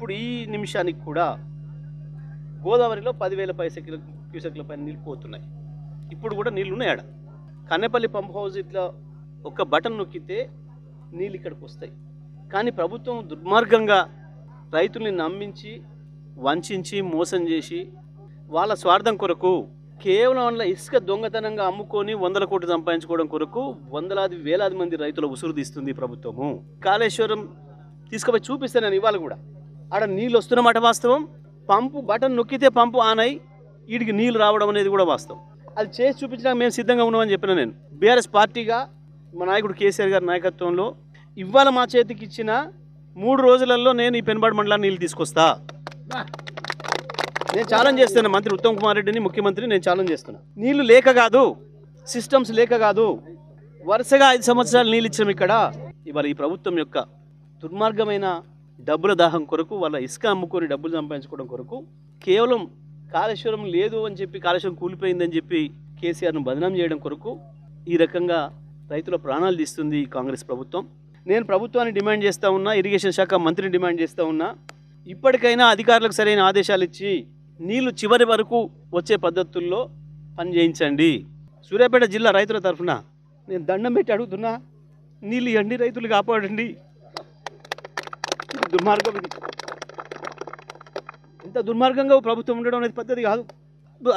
ఇప్పుడు ఈ నిమిషానికి కూడా గోదావరిలో పదివేల పైసెక్ల క్యూసెక్ల పైన నీళ్ళు పోతున్నాయి. ఇప్పుడు కూడా నీళ్ళు ఉన్నాయి ఆడ. కన్నెపల్లి పంప్ హౌస్ ఇట్లా ఒక బటన్ నొక్కితే నీళ్ళు ఇక్కడికి వస్తాయి. కానీ ప్రభుత్వం దుర్మార్గంగా రైతుల్ని నమ్మించి వంచించి మోసం చేసి వాళ్ళ స్వార్థం కొరకు కేవలం అందులో ఇసుక దొంగతనంగా అమ్ముకొని వందల కోట్లు సంపాదించుకోవడం కొరకు వందలాది వేలాది మంది రైతుల ఉసురు తీస్తుంది ప్రభుత్వము. కాళేశ్వరం తీసుకుపోయి చూపిస్తాను నేను ఇవాళ కూడా. ఆడ నీళ్ళు వస్తున్నమాట వాస్తవం. పంపు బటన్ నొక్కితే పంపు ఆన్ అయి వీడికి నీళ్ళు రావడం అనేది కూడా వాస్తవం. అది చేసి చూపించడానికి మేము సిద్ధంగా ఉన్నామని చెప్పిన నేను. బీఆర్ఎస్ పార్టీగా మా నాయకుడు కేసీఆర్ గారి నాయకత్వంలో ఇవాళ మా చేతికి ఇచ్చిన మూడు రోజులలో నేను ఈ పెనుబాడు మండలాన్ని నీళ్ళు తీసుకొస్తా. నేను ఛాలెంజ్ చేస్తున్నా మంత్రి ఉత్తమ్ కుమార్ రెడ్డిని ముఖ్యమంత్రి నేను ఛాలెంజ్ చేస్తున్నా. నీళ్ళు లేక కాదు సిస్టమ్స్ లేక కాదు వరుసగా ఐదు సంవత్సరాలు నీళ్ళు ఇచ్చాం ఇక్కడ. ఇవాళ ఈ ప్రభుత్వం యొక్క దుర్మార్గమైన డబ్బుల దాహం కొరకు వాళ్ళ ఇసుక అమ్ముకొని డబ్బులు సంపాదించుకోవడం కొరకు కేవలం కాళేశ్వరం లేదు అని చెప్పి కాళేశ్వరం కూలిపోయిందని చెప్పి కేసీఆర్ను బదనాం చేయడం కొరకు ఈ రకంగా రైతుల ప్రాణాలు తీస్తుంది కాంగ్రెస్ ప్రభుత్వం. నేను ప్రభుత్వాన్ని డిమాండ్ చేస్తూ ఉన్నా ఇరిగేషన్ శాఖ మంత్రిని డిమాండ్ చేస్తూ ఉన్నా ఇప్పటికైనా అధికారులకు సరైన ఆదేశాలు ఇచ్చి నీళ్ళు చివరి వరకు వచ్చే పద్ధతుల్లో పనిచేయించండి సూర్యాపేట జిల్లా రైతుల తరఫున నేను దండం పెట్టి అడుగుతున్నా నీళ్ళు ఇవ్వండి రైతులు కాపాడండి. దుర్మార్గం ఇది. ఇంత దుర్మార్గంగా ప్రభుత్వం ఉండడం అనేది పద్ధతి కాదు.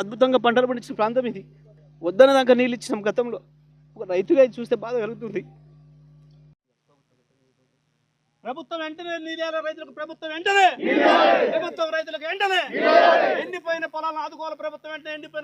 అద్భుతంగా పంటలు పండించిన ప్రాంతం ఇది. వద్దన దాకా నీళ్ళు ఇచ్చినాం గతంలో. ఒక రైతుగా ఇది చూస్తే బాధ కలుగుతుంది. ప్రభుత్వం వెంటనే నీళ్ళ రైతులకు ప్రభుత్వం వెంటనే. ప్రభుత్వం రైతులకు వెంటనే. ఎండిపోయిన పొలాలను ఆదుకోవాలి ప్రభుత్వం వెంటనే ఎండిపోయిన